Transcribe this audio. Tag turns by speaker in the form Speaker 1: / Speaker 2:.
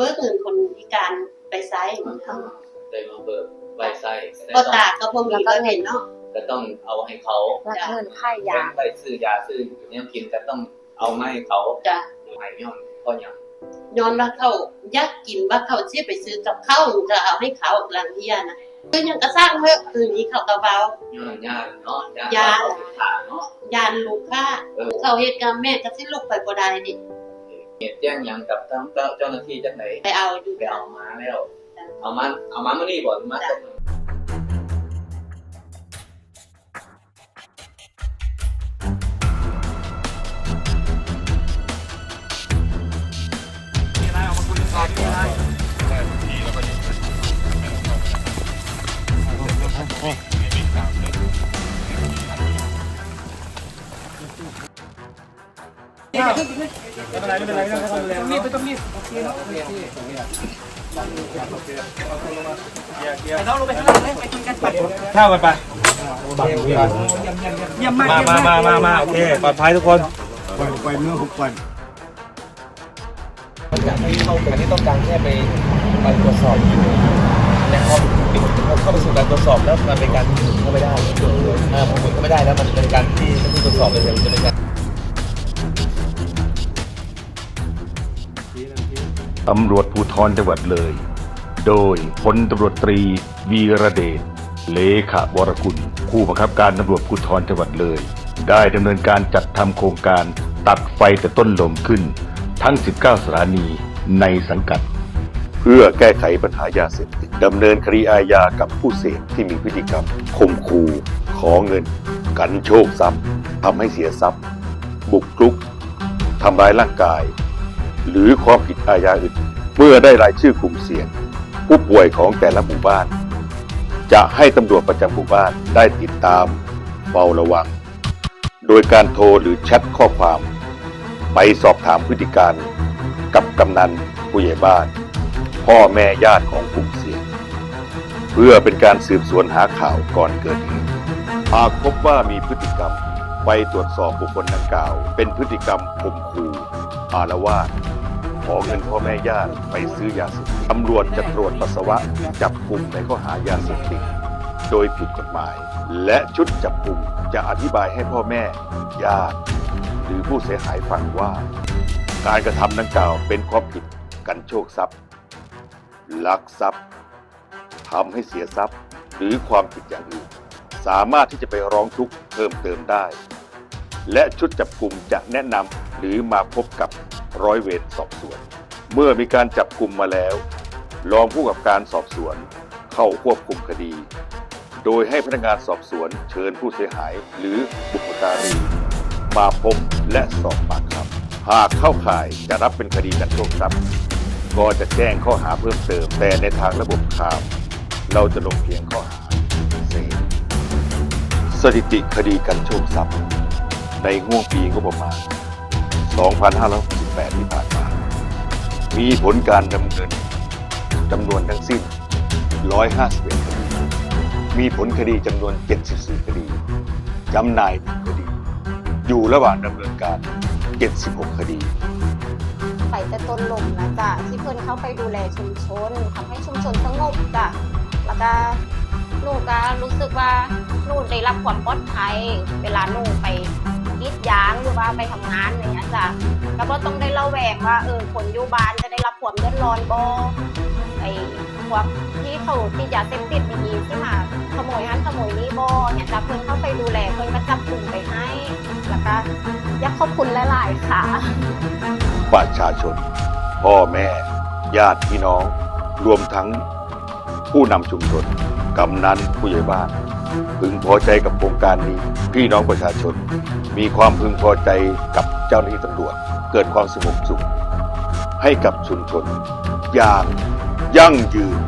Speaker 1: บิกเงินคนพิการไปไซส์
Speaker 2: ได้มาเบิกใบไส้
Speaker 1: ก็ตาก็บ่มีก็เห็นเนาะ
Speaker 2: ก็ต้องเอาให้เขา
Speaker 3: แล้วก็เงินค่ายา
Speaker 2: เป็นใบซื้อยาซื้อเนี่ยกินก็ต้องเอามาให้เขา
Speaker 1: จ้ะ
Speaker 2: หายย่อนก็ยัง
Speaker 1: ย้อนว่าเขาอยากกินว่าเขาสิไปซื้อกับข้าวก็เอาให้เขาหลังเฮียนะคือยังก็สร้างเฮ้คืนนี้เขาก็เบา
Speaker 2: ย้อนยาเนาะ
Speaker 1: ยา
Speaker 2: ขาเนาะ
Speaker 1: ยานลูกค้าเขาเฮ็ดกับแม่ก็สิลูกไปบ่ได้ดิ
Speaker 2: เหตุแจ้งหยังกับทางเจ้าหน้าที่จังไหน
Speaker 1: ไปเอาอยู่
Speaker 2: ไปเอามาแล้ว เอามาเอามาเมื่อนี้บ่มาต้ม
Speaker 4: ข้าวกันไปมามามามามาโอเคปลอดภัยทุกคน
Speaker 5: ปล่อยปล่อยเนื้อหุบก่อน
Speaker 6: อยากให้เข้าอันนี้ต้องการแค่ไปไปตรวจสอบแต่พอเข้าไปสู่การตรวจสอบแล้วมันเป็นการหมุนเข้าไปได้อ่าผมหมุนเข้าไม่ได้แล้วมันเป็นการที่ที่ตรวจสอบเลยมันจะเป็นการ
Speaker 7: ตำรวจภูธรจังหวัดเลย โดยพลตำรวจตรีวีระเดชเลขาวรกุลผู้บังคับการตำรวจภูธรจังหวัดเลย ได้ดำเนินการจัดทำโครงการตัดไฟแต่ต้นลมขึ้น ทั้ง 19 สถานีในสังกัด เพื่อแก้ไขปัญหายาเสพติดดำเนินคดีอาญากับผู้เสพที่มีพฤติกรรมข่มขู่ขอเงิน กันโชคทรัพย์ทำให้เสียทรัพย์ บุกรุกทำร้ายร่างกาย หรือความผิดอาญาอื่น เมื่อได้รายชื่อกลุ่มเสี่ยง ผู้ป่วยของแต่ละหมู่บ้าน จะให้ตำรวจประจำหมู่บ้านได้ติดตามเฝ้าระวัง โดยการโทรหรือแชทข้อความ ไปสอบถามพฤติการกับกำนันผู้ใหญ่บ้าน พ่อแม่ญาติของกลุ่มเสี่ยง เพื่อเป็นการสืบสวนหาข่าวก่อนเกิดเหตุหากพบว่ามีพฤติกรรม ไปตรวจสอบบุคคลดังกล่าว เป็นพฤติกรรมข่มขู่อารวาสขอเงินพ่อแม่ญาติไปซื้อยาเสพติดตำรวจจะตรวจปัสสาวะจับกลุ่มในข้อหายาเสพติดโดยผิดกฎหมาย และชุดจับกลุ่มจะอธิบายให้พ่อแม่ญาติ หรือผู้เสียหายฟังว่า การกระทำดังกล่าวเป็นความผิดกันโชคทรัพย์ ลักทรัพย์ทำให้เสียทรัพย์ หรือความผิดอย่างอื่น สามารถที่จะไปร้องทุกข์เพิ่มเติมได้ และชุดจับกลุ่มจะแนะนำหรือมาพบกับร้อยเวรสอบสวน เมื่อมีการจับกลุ่มมาแล้ว รองผู้กับการสอบสวนเข้าควบคุมคดี โดยให้พนักงานสอบสวนเชิญผู้เสียหายหรือบุพการี มาพบและสอบปากคำหากเข้าข่ายจะรับเป็นคดีกันโชคทรัพย์ก็จะแจ้งข้อหาเพิ่มเติมแต่ในทางระบบข่าว เราจะลงเพียงข้อหาเสพสถิติคดีกันโชคทรัพย์ ในห่วงปีงบประมาณ 2568ที่ผ่านมา มีผลการดำเนินจำนวนทั้งสิ้น 151 คดี มีผลคดีจำนวน 74 คดี จำหน่ายคดี อยู่ระหว่างดำเนินการ 76 คดี
Speaker 3: ไปแต่ต้นลมนะจ๊ะที่เพื่อนเข้าไปดูแลชุมชนทำให้ชุมชนสงบจ้ะแล้วก็หนูก็รู้สึกว่าหนูได้รับความปลอดภัย เวลาหนูไป กรีดยางหรือว่าไปทำงานอะไรเงี้ยจ้ะแล้วก็ต้องได้เล่าแวงว่าเออคนอยู่บ้านจะได้รับความเดือดร้อนบ่ไอ้พวกที่เขาติดยาเสพติดดีที่มาขโมยหันขโมยนี่บ่เนี่ยจ้ะเพื่นเข้าไปดูแลเพื่นก็จับกลุ่มไปให้แล้วก็อยากขอบคุณหลายๆค่ะ
Speaker 7: ประชาชน พ่อแม่ ญาติพี่น้อง รวมทั้งผู้นำชุมชนกำนันผู้ใหญ่บ้าน พึงพอใจกับโครงการนี้พี่น้องประชาชน มีความพึงพอใจกับเจ้าหน้าที่ตำรวจ เกิดความสงบสุข ให้กับชุมชนอย่างยั่งยืน